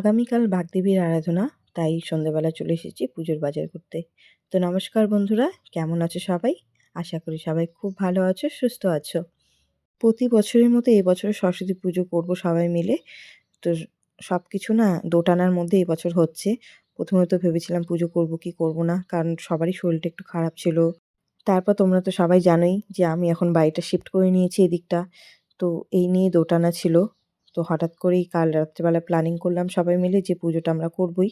আগামীকাল বাগদেবীর আরাধনা, তাই সন্ধেবেলা চলে এসেছি পুজোর বাজার করতে। তো নমস্কার বন্ধুরা, কেমন আছো সবাই? আশা করি সবাই খুব ভালো আছো, সুস্থ আছো। প্রতি বছরের মতো এবছর সরস্বতী পুজো করব সবাই মিলে। তো সব কিছু না দোটানার মধ্যে এবছর হচ্ছে। প্রথমে তো ভেবেছিলাম পুজো করব কি করব না, কারণ সবারই শরীরটা একটু খারাপ ছিল। তারপর তোমরা তো সবাই জানোই যে আমি এখন বাড়িটা শিফট করে নিয়েছি এদিকটা। তো এই নিয়ে দোটানা ছিল। তো হঠাৎ করেই কাল রাত্রেবেলা প্ল্যানিং করলাম সবাই মিলে যে পুজোটা আমরা করবই।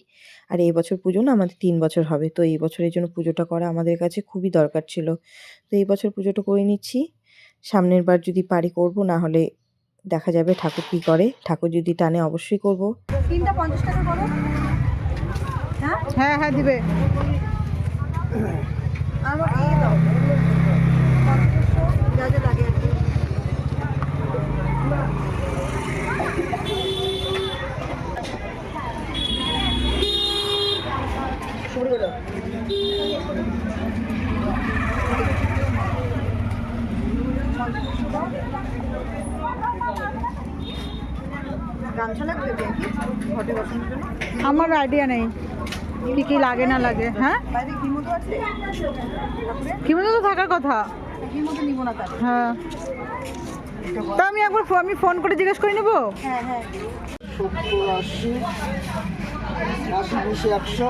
আর এই বছর পুজো না আমাদের তিন বছর হবে। তো এই বছরের জন্য পুজোটা করা আমাদের কাছে খুবই দরকার ছিল। তো এই বছর পুজোটা করে নিচ্ছি। সামনের বার যদি পারি করব না হলে দেখা যাবে ঠাকুর কী করে। ঠাকুর যদি টানে অবশ্যই করব। তিনটা পঞ্চাশ টাকা করো। হ্যাঁ? হ্যাঁ হ্যাঁ দিবে। যা যা লাগে আর কি গামছা লাগবে ব্যাংকে ঘটে বসানোর জন্য আমার আইডিয়া নেই। কি কি লাগে না লাগে হ্যাঁ? বাইরে ঘি কি মতো তো থাকার কথা। হ্যাঁ। তা আমি একবার আমি ফোন করে জিজ্ঞেস করে নেব? হ্যাঁ হ্যাঁ। সত্তর আশি আশি বিশে একশো।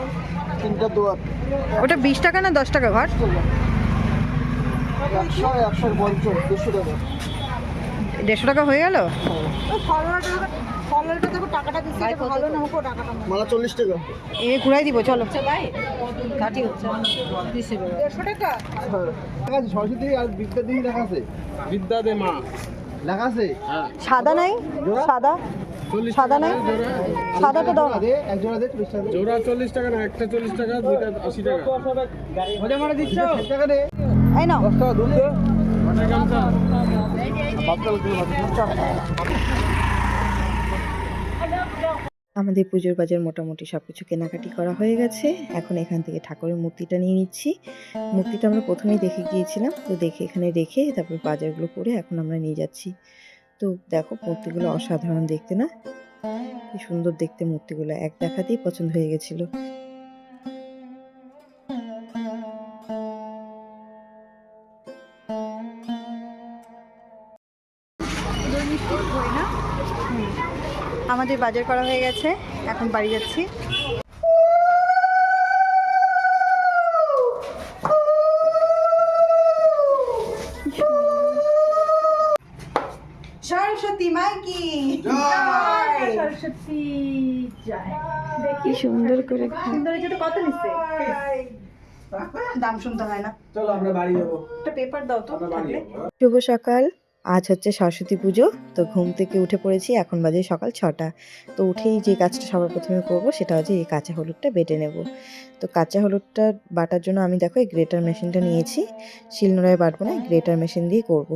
তিনটা দোয়ার। ওটা বিশ টাকা না দশ টাকা ঘর? একশো পঞ্চাশ দুশো টাকা। দেড়শো টাকা হয়ে গেল? মালা চল্লিশ টাকা। এ দিব চলো। হ্যাঁ দেড়শো টাকা? আছে সরস্বতী আর বিদ্যা দেবী লেখা আছে। বিদ্যা দে মা। লেখা আছে? সাদা নাই? সাদা? সাদা নাই সাদাটা দাও দে জোড়া চল্লিশ টাকা না একটা চল্লিশ টাকা দুইটা আশি টাকা। ষাট টাকা দে। এই নাও। দশ টাকা দুধ আমাদের পুজোর বাজার মোটামুটি সব কিছু কেনাকাটি করা হয়ে গেছে। এখন এখান থেকে ঠাকুরের মূর্তিটা নিয়ে নিচ্ছি। মূর্তিটা আমরা প্রথমেই দেখে গিয়েছিলাম। তো দেখে এখানে রেখে তারপর বাজারগুলো করে এখন আমরা নিয়ে যাচ্ছি। তো দেখো মূর্তিগুলো অসাধারণ দেখতে না? কি সুন্দর দেখতে মূর্তিগুলো। এক দেখাতেই পছন্দ হয়ে গেছিল। আমাদের বাজার করা হয়ে গেছে। এখন বাড়ি যাচ্ছি। সরস্বতী জয় কি সুন্দর করে সুন্দর যেটা কত নিচ্ছে? দাম শুনতে হয় না। চলো আমরা বাড়ি যাব। একটা পেপার দাও তো শুভ সকাল। আজ হচ্ছে সরস্বতী পুজো তো ঘুম থেকে উঠে পড়েছি এখন বাজে সকাল ছটা। তো উঠেই যে কাজটা সবার প্রথমে করব সেটা হচ্ছে এই কাঁচা হলুদটা বেটে নেব। তো কাঁচা হলুদটা বাটার জন্য আমি দেখো এই গ্রেটার মেশিনটা নিয়েছি। শিলনোড়ায় বাটবো না গ্রেটার মেশিন দিয়ে করব।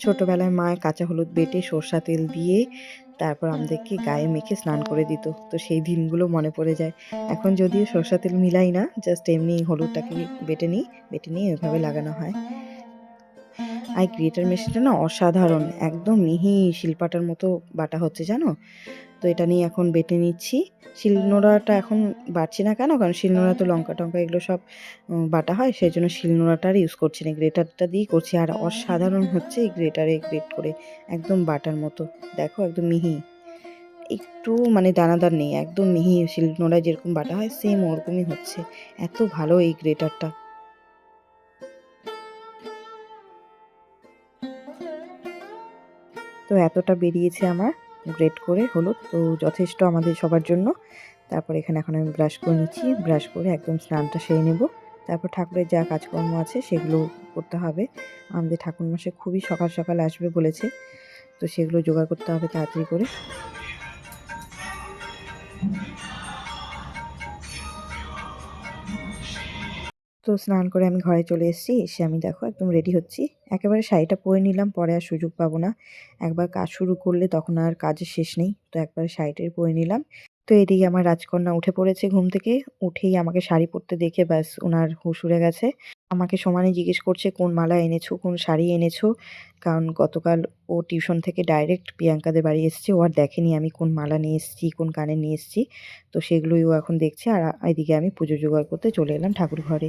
ছোটোবেলায় মায়ের কাঁচা হলুদ বেটে সর্ষা তেল দিয়ে তারপর আমাদেরকে গায়ে মেখে স্নান করে দিত। তো সেই দিনগুলো মনে পড়ে যায়। এখন যদিও সরষা তেল মিলাই না জাস্ট এমনি হলুদটাকে বেটে নিই, বেটে নিয়ে ওইভাবে লাগানো হয়। আর গ্রেটার মেশিনটা না অসাধারণ, একদম মিহি শিলপাটার মতো বাটা হচ্ছে, জানো? তো এটা নিয়ে এখন বেটে নিচ্ছি। শিলনোড়াটা এখন বাটছি না কেন? কারণ শিলনোড়া তো লঙ্কা টঙ্কা এগুলো সব বাটা হয়, সেই জন্য শিলনোড়াটার ইউজ করছি না, গ্রেটারটা দিয়েই করছি। আর অসাধারণ হচ্ছে এই গ্রেটারে গ্রেট করে, একদম বাটার মতো। দেখো, একদম মিহি। একটু মানে দানাদার নেই, একদম মিহি শিলনোড়ায় যেরকম বাটা হয় সেম ওরকমই হচ্ছে। এত ভালো এই গ্রেটারটা। তো এতটা বেরিয়েছে আমার গ্রেট করে হলুদ তো যথেষ্ট আমাদের সবার জন্য। তারপর এখানে এখন আমি ব্রাশ করে নিচ্ছি ব্রাশ করে একদম স্নানটা সেরে নেব। তারপর ঠাকুরের যা কাজকর্ম আছে সেগুলো করতে হবে। আমাদের ঠাকুর মাসে খুবই সকাল সকাল আসবে বলেছে, তো সেগুলো জোগাড় করতে হবে তাড়াতাড়ি করে। তো স্নান করে আমি ঘরে চলে এসেছি, এসে আমি দেখো একদম রেডি হচ্ছি। একেবারে শাড়িটা পরে নিলাম, পরে আর সুযোগ পাবো না। একবার কাজ শুরু করলে তখন আর কাজের শেষ নেই, তো একবার শাড়িটাই পরে নিলাম। তো এদিকে আমার রাজকন্যা উঠে পড়েছে ঘুম থেকে। উঠেই আমাকে শাড়ি পরতে দেখে ব্যাস ওনার হুঁশ উড়ে গেছে। আমাকে সমানে জিজ্ঞেস করছে, কোন মালা এনেছো? কোন শাড়ি এনেছো? কারণ গতকাল ও টিউশন থেকে ডাইরেক্ট প্রিয়াঙ্কাদের বাড়ি এসেছে। ও আর দেখেনি আমি কোন মালা নিয়ে এসেছি, কোন কানে নিয়ে এসেছি। তো সেগুলোই ও এখন দেখছে। আর এদিকে আমি পুজো জোগাড় করতে চলে এলাম ঠাকুর ঘরে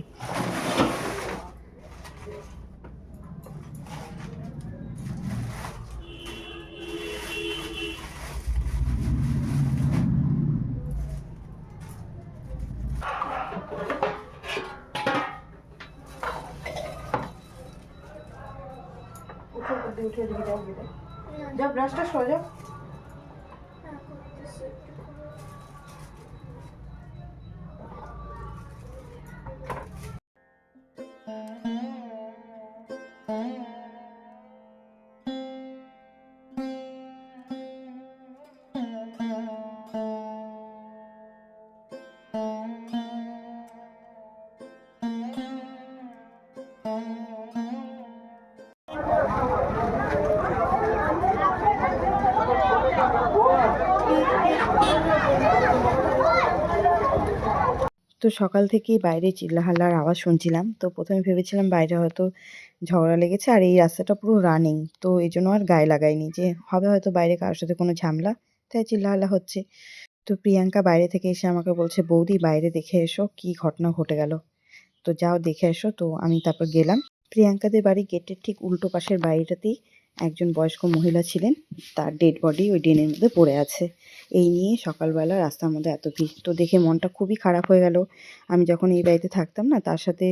তো সকাল থেকেই বাইরে চিল্লাহাল্লার আওয়াজ শুনছিলাম। তো প্রথমে ভেবেছিলাম বাইরে হয়তো ঝগড়া লেগেছে আর এই রাস্তাটা পুরো রানিং তো এই জন্য আর গায়ে লাগাইনি যে হবে হয়তো বাইরে কারোর সাথে কোনো ঝামেলা, তাই চিল্লাহাল্লা হচ্ছে। তো প্রিয়াঙ্কা বাইরে থেকে এসে আমাকে বলছে, বৌদি, বাইরে দেখে এসো কি ঘটনা ঘটে গেল। তো যাও দেখে এসো। তো আমি তারপর গেলাম। প্রিয়াঙ্কাদের বাড়ি গেটের ঠিক উল্টো পাশের বাড়িটাতেই একজন বয়স্ক মহিলা ছিলেন, তার ডেড বডি ওই ড্রেনের মধ্যে পড়ে আছে। এই নিয়ে সকালবেলা রাস্তার মধ্যে এত ভিড়। তো দেখে মনটা খুবই খারাপ হয়ে গেল। আমি যখন এই বাড়িতে থাকতাম না, তার সাথে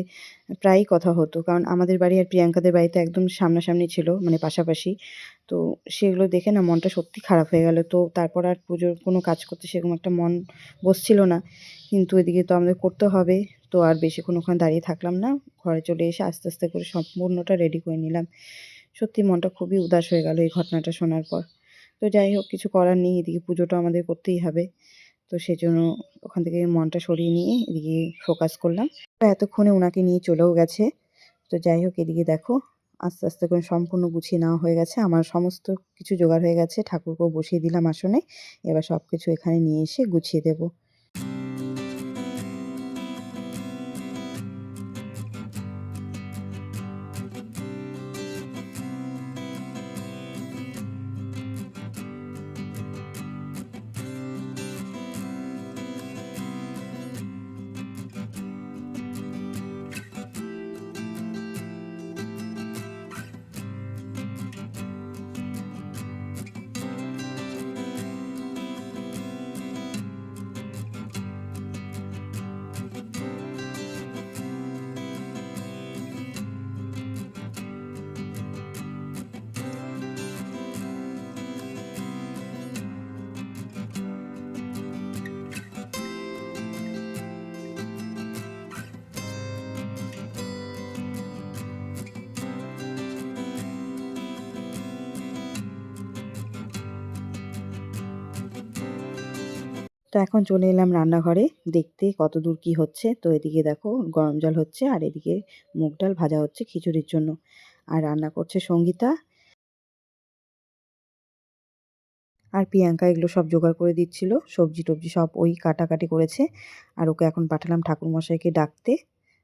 প্রায়ই কথা হতো। কারণ আমাদের বাড়ি আর প্রিয়াঙ্কাদের বাড়িতে একদম সামনাসামনি ছিল মানে পাশাপাশি। তো সেগুলো দেখে না মনটা সত্যি খারাপ হয়ে গেল। তো তারপর আর পুজোর কোনো কাজ করতে সেরকম একটা মন বসছিল না। কিন্তু এদিকে তো আমাদের করতে হবে। তো আর বেশিক্ষণ ওখানে দাঁড়িয়ে থাকলাম না। ঘরে চলে এসে আস্তে আস্তে করে সম্পূর্ণটা রেডি করে নিলাম। সত্যি মনটা খুবই উদাস হয়ে গেল এই ঘটনাটা শোনার পর। তো যাই হোক, কিছু করার নেই, এদিকে পুজোটা আমাদের করতেই হবে। তো সেজন্য ওখান থেকে মনটা সরিয়ে নিয়ে এদিকে ফোকাস করলাম। তো এতক্ষণে ওনাকে নিয়ে চলেও গেছে। তো যাই হোক, এদিকে দেখো, আস্তে আস্তে করে সম্পূর্ণ গুছিয়ে নেওয়া হয়ে গেছে। আমার সমস্ত কিছু জোগাড় হয়ে গেছে, ঠাকুরকেও বসিয়ে দিলাম আসনে। এবার সব কিছু এখানে নিয়ে এসে গুছিয়ে দেবো। তো এখন চলে এলাম রান্নাঘরে। দেখতে কত দূর কি হচ্ছে। তো এদিকে দেখো গরম জল হচ্ছে আর এদিকে মুগ ডাল ভাজা হচ্ছে খিচুড়ির জন্য। আর রান্না করছে সঙ্গীতা। আর প্রিয়াঙ্কা এগুলো সব জোগাড় করে দিচ্ছিল। সবজি টবজি সব ওই কাটাকাটি করেছে। আর ওকে এখন পাঠালাম ঠাকুরমশাইকে ডাকতে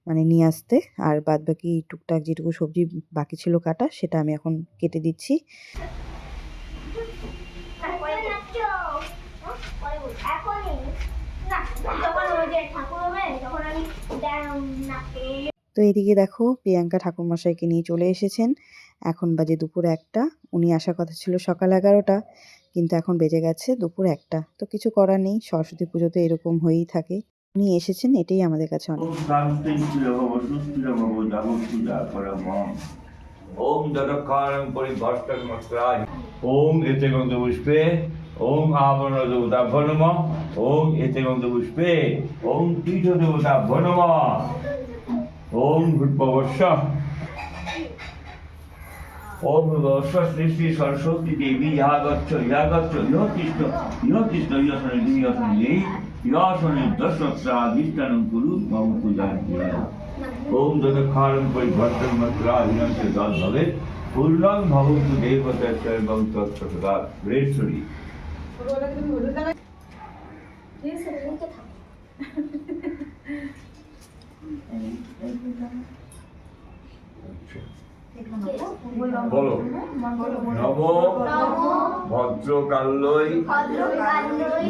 মানে নিয়ে আসতে। আর বাদ বাকি টুকটাক যেটুকু সবজি বাকি ছিল কাটা, সেটা আমি এখন কেটে দিচ্ছি এখনই না যখন ওই যে ঠাকুর হবে তখন আমি নাচতে তো এদিকে দেখো প্রিয়াঙ্কা ঠাকুরমশাইকে নিয়ে চলে এসেছেন। এখন বাজে দুপুর একটা উনি আসার কথা ছিল সকাল এগারোটা কিন্তু এখন বেজে গেছে দুপুর একটা। তো কিছু করার নেই সরস্বতী পুজো তো এরকম হয়েই থাকে। উনি এসেছেন এটাই আমাদের কাছে অনেক। ওম ওম এতে গন্ধ পুষ্পে। ওম আবরণ দেবতাভ্য নম ওম এতে পুষ্পে ওম তীর্থ দেবতাভ্য নম ওম ভূতভবস্য ওম ভূতভবস্য শ্রী সরস্বতী দেবী ইহা গচ্ছ ইহা গচ্ছ ইহ কৃষ্ণ ইহ কৃষ্ণ ইহসনে ইহসনে ইহসনে দশত্রাদিষ্টানং কুরু মম পূজা জল ভবে পূর্ণং দেবতা সর্বং বলো। নম ভদ্রকাল্যই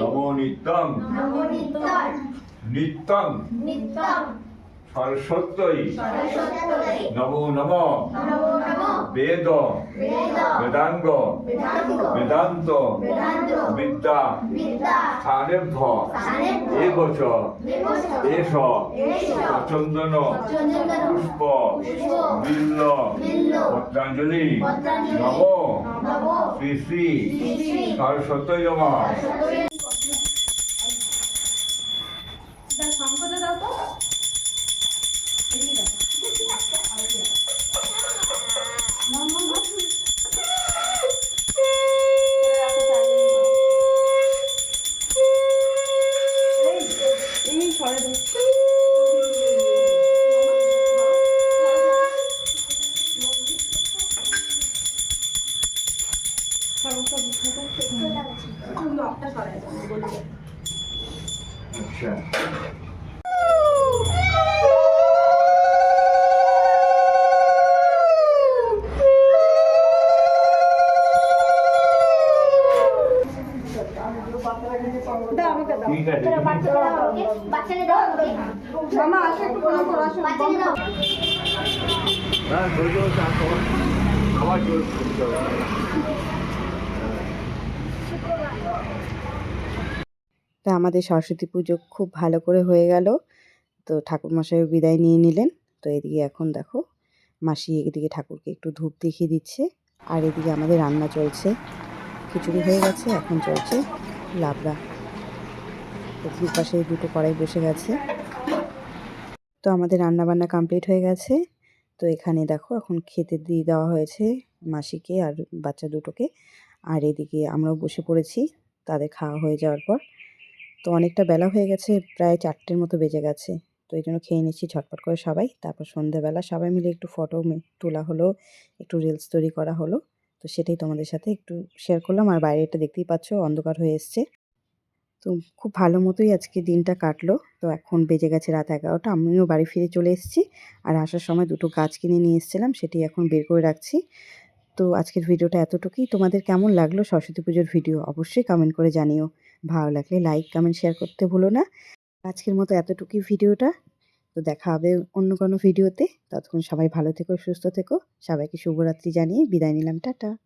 নম নিত্যং। নবনীতর নিত্যম সরস্বত্যই। সরস্বতী নমো নম। বেদ। বেদ। বেদাঙ্গ। বেদান্ত। বিদ্যা। সারেভ্য এবচ এষ চন্দন পুষ্প। বিল্ল। পত্রাঞ্জলি। নম। শ্রী শ্রী। নম। তা আমাদের সরস্বতী পুজো খুব ভালো করে হয়ে গেল। তো ঠাকুরমশাইও বিদায় নিয়ে নিলেন। তো এদিকে এখন দেখো, মাসি এদিকে ঠাকুরকে একটু ধূপ দেখিয়ে দিচ্ছে। আর এদিকে আমাদের রান্না চলছে। খিচুড়ি হয়ে গেছে, এখন চলছে লাবড়া। তো দুপাশে দুটো কড়াই বসে গেছে। তো আমাদের রান্না বান্না কমপ্লিট হয়ে গেছে। তো এখানে দেখো এখন খেতে দিয়ে দেওয়া হয়েছে মাসিকে আর বাচ্চা দুটোকে। আর এদিকে আমরাও বসে পড়েছি তাদের খাওয়া হয়ে যাওয়ার পর। তো অনেকটা বেলা হয়ে গেছে, প্রায় চারটের মতো বেজে গেছে। তো এই জন্য খেয়ে নিচ্ছি ঝটপট করে সবাই। তারপর সন্ধ্যেবেলা সবাই মিলে একটু ফটো তোলা হলো, একটু রিলস তৈরি করা হলো। তো সেটাই তোমাদের সাথে একটু শেয়ার করলাম। আর বাইরেটা দেখতেই পাচ্ছ, অন্ধকার হয়ে এসছে। তো খুব ভালো মতোই আজকে দিনটা কাটলো। তো এখন বেজে গেছে রাত এগারোটা। আমিও বাড়ি ফিরে চলে এসেছি আর আসার সময় দুটো গাছ কিনে নিয়ে এসেছিলাম, সেটি এখন বের করে রাখছি। তো আজকের ভিডিওটা এতটুকুই। তোমাদের কেমন লাগল সরস্বতী পুজোর ভিডিও অবশ্যই কমেন্ট করে জানিও। ভালো লাগলে লাইক কমেন্ট শেয়ার করতে ভুলো না। আজকের মতো এতটুকুই ভিডিওটা। তো দেখা হবে অন্য কোনো ভিডিওতে। ততক্ষণ সবাই ভালো থেকো, সুস্থ থেকো। সবাইকে শুভরাত্রি জানিয়ে বিদায় নিলাম। টাটা।